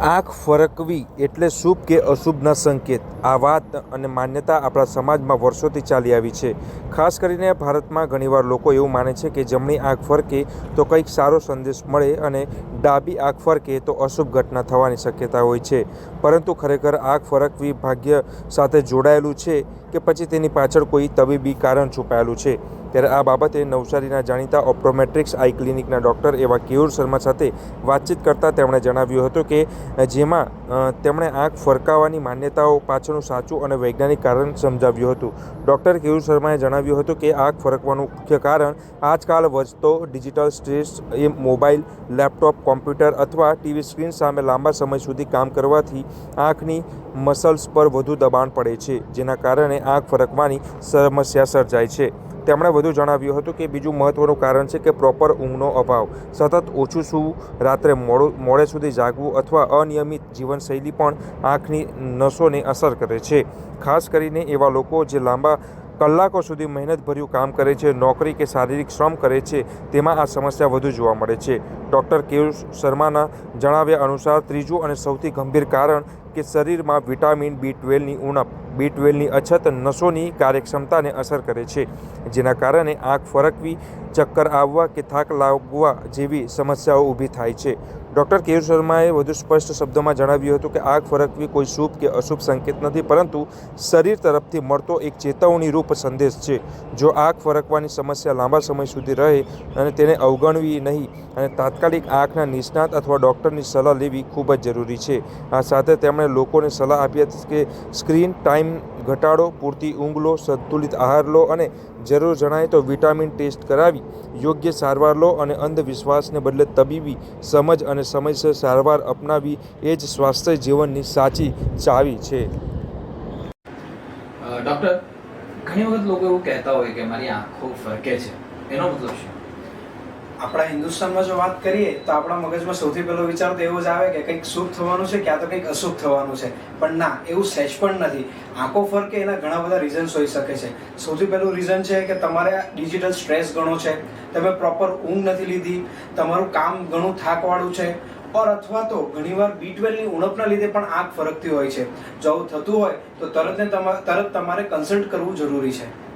આંખ ફરકવી એટલે શુભ કે અશુભના સંકેત. આ વાત અને માન્યતા આપણા સમાજમાં વર્ષોથી ચાલી આવી છે. ખાસ કરીને ભારતમાં ઘણીવાર લોકો એવું માને છે કે જમણી આંખ ફરકે તો કંઈક સારો સંદેશ મળે અને ડાબી આંખ ફરકે તો અશુભ ઘટના થવાની શક્યતા હોય છે. પરંતુ ખરેખર આંખ ફરકવી ભાગ્ય સાથે જોડાયેલું છે કે પછી તેની પાછળ કોઈ તબીબી કારણ છુપાયેલું છે? ત્યારે આ બાબતે નવસારીના જાણીતા ઓપ્ટોમેટ્રિક્સ આઈ ક્લિનિકના ડૉક્ટર એવા કેયુર શર્મા સાથે વાતચીત કરતાં તેમણે જણાવ્યું હતું કે જેમાં તેમણે આંખ ફરકાવવાની માન્યતાઓ પાછળનું સાચું અને વૈજ્ઞાનિક કારણ સમજાવ્યું હતું. ડૉક્ટર કેયુર શર્માએ જણાવ્યું હતું કે, આંખ ફરકવાનું મુખ્ય કારણ આજકાલ વધતો ડિજિટલ સ્ટ્રેસ એ મોબાઈલ, લેપટોપ, કોમ્પ્યુટર અથવા ટીવી સ્ક્રીન સામે લાંબા સમય સુધી કામ કરવાથી આંખની મસલ્સ પર વધુ દબાણ પડે છે, જેના કારણે આંખ ફરકવાની સમસ્યા સર્જાય છે. તેમણે વધુ જણાવ્યું હતું કે બીજું મહત્ત્વનું કારણ છે કે પ્રોપર ઊંઘનો અભાવ. સતત ઓછું સૂવું, રાત્રે મોડું, મોડે સુધી જાગવું અથવા અનિયમિત જીવનશૈલી પણ આંખની નસોને અસર કરે છે. ખાસ કરીને એવા લોકો જે લાંબા કલાકો સુધી મહેનતભર્યું કામ કરે છે, નોકરી કે શારીરિક શ્રમ કરે છે, તેમાં આ સમસ્યા વધુ જોવા મળે છે. ડૉક્ટર કેયુર શર્માના જણાવ્યા અનુસાર ત્રીજું અને સૌથી ગંભીર કારણ કે શરીરમાં વિટામિન બી ટ્વેલ્વની ઉણપ, બી ટ્વેલ્વની અછત, નસોની કાર્યક્ષમતાને અસર કરે છે, જેના કારણે આંખ ફરકવી, ચક્કર આવવા કે થાક લાગવા જેવી સમસ્યાઓ ઊભી થાય છે. ડૉક્ટર કેયુર શર્માએ વધુ સ્પષ્ટ શબ્દોમાં જણાવ્યું હતું કે આંખ ફરકવી કોઈ શુભ કે અશુભ સંકેત નથી, પરંતુ શરીર તરફથી મળતો એક ચેતવણી રૂપ સંદેશ છે. જો આંખ ફરકવાની સમસ્યા લાંબા સમય સુધી રહે અને તેને અવગણવી નહીં, અને તાત્કાલિક આંખના નિષ્ણાત અથવા ડૉક્ટરની સલાહ લેવી ખૂબ જ જરૂરી છે. આ સાથે તેમણે લોકોને સલાહ આપી હતી કે સ્ક્રીન ટાઈમ ઘટાડો, પૂરતી ઊંઘ લો સંતુલિત આહાર લો અને જરૂર જણાય તો વિટામિન ટેસ્ટ કરાવી, યોગ્ય સારવાર લો અને અંધવિશ્વાસને બદલે તબીબી સમજ અને સમયસર સારવાર અપનાવી, એ જ સ્વાસ્થ્ય જીવનની સાચી ચાવી છે. ડૉક્ટર ઘણી વખત લોકો એવું કહેતા હોય કે મારી આંખો ફરકે છે. એનો મતલબ શું? આપણા હિન્દુસ્તાનમાં જો વાત કરીએ તો આપણા મગજમાં સૌથી પહેલો વિચાર તો એવો જ આવે કે કંઈક શુભ થવાનું છે ક્યાં તો કંઈક અશુભ થવાનું છે. પણ ના, એવું સહેજ પણ નથી. આંખો ફરકે એના ઘણા બધા રીઝન્સ હોઈ શકે છે. સૌથી પહેલું રીઝન છે કે તમારે ડિજિટલ સ્ટ્રેસ ઘણો છે. તમે પ્રોપર ઊંઘ નથી લીધી, તમારું કામ ઘણું થાકવાળું છે. ઓર અથવા તો ઘણીવાર બી ટ્વેલ્વની ઉણપના લીધે પણ આંખ ફરકતી હોય છે. જો આવું થતું હોય તો તરત ને તરત તમારે કન્સલ્ટ કરવું જરૂરી છે.